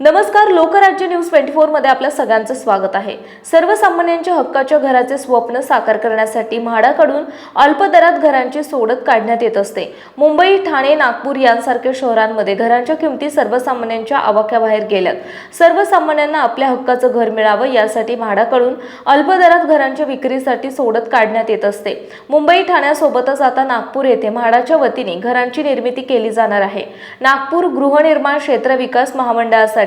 नमस्कार Lokrajya news twenty फोरमध्ये आपल्या सगळ्यांचं स्वागत आहे. सर्वसामान्यांच्या हक्काच्या घराचे स्वप्न साकार करण्यासाठी म्हाडाकडून अल्प दरात घरांची सोडत काढण्यात येत असते. मुंबई ठाणे नागपूर यांसारख्या शहरांमध्ये घरांच्या किमती सर्वसामान्यांच्या आवाक्याबाहेर गेल्यात. सर्वसामान्यांना आपल्या हक्काचं घर मिळावं यासाठी म्हाडाकडून अल्प दरात घरांच्या विक्रीसाठी सोडत काढण्यात येत असते. मुंबई ठाण्यासोबतच आता नागपूर येथे म्हाडाच्या वतीने घरांची निर्मिती केली जाणार आहे. नागपूर गृहनिर्माण क्षेत्र विकास महामंडळासाठी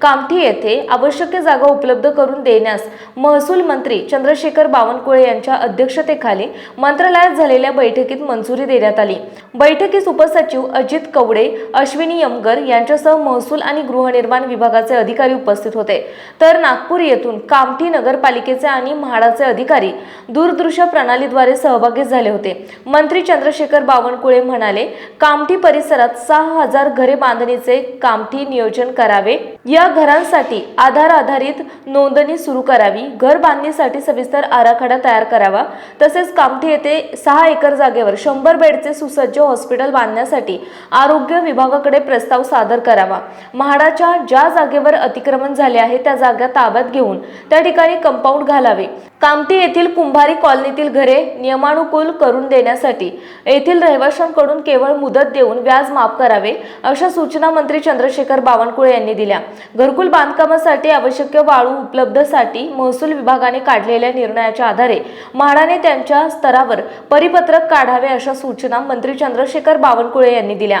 कामठी येथे आवश्यक जागा उपलब्ध करून देण्यास महसूल मंत्री चंद्रशेखर बावनकुळे यांच्या अध्यक्षतेखाली मंत्रालयात झालेल्या बैठकीत मंजुरी देण्यात आली. बैठकीस उपसचिव अजित कवडे अश्विनी यमगर यांच्यासह महसूल आणि गृहनिर्माण विभागाचे अधिकारी उपस्थित होते. तर नागपूर येथून कामठी नगरपालिकेचे आणि म्हाडाचे अधिकारी दूरदृश्य प्रणालीद्वारे सहभागी झाले होते. मंत्री चंद्रशेखर बावनकुळे म्हणाले कामठी परिसरात सहा हजार घरे बांधणीचे कामठी नियोजन करावे. या घरांसाठी आधार आधारित नोंदणी सुरू करावी. घर बांधणीसाठी सविस्तर आराखडा तयार करावा. तसेच कामठी येथे सहा एकर जागेवर शंभर बेडचे सुसज्ज हॉस्पिटल बांधण्यासाठी आरोग्य विभागाकडे प्रस्ताव सादर करावा. म्हाडाच्या ज्या जागेवर अतिक्रमण झाले आहे त्या जागा ताब्यात घेऊन त्या ठिकाणी कंपाऊंड घालावे. कामठी येथील कुंभारी कॉलनीतील घरे नियमानुकूल करून देण्यासाठी येथील रहिवाशांकडून केवळ मुदत देऊन व्याज माफ करावे अशा सूचना मंत्री चंद्रशेखर बावनकुळे यांनी दिल्या. घरकुल बांधकामासाठी आवश्यक वाळू उपलब्धसाठी महसूल विभागाने काढलेल्या निर्णयाच्या आधारे म्हाडाने त्यांच्या स्तरावर परिपत्रक काढावे अशा सूचना मंत्री चंद्रशेखर बावनकुळे यांनी दिल्या.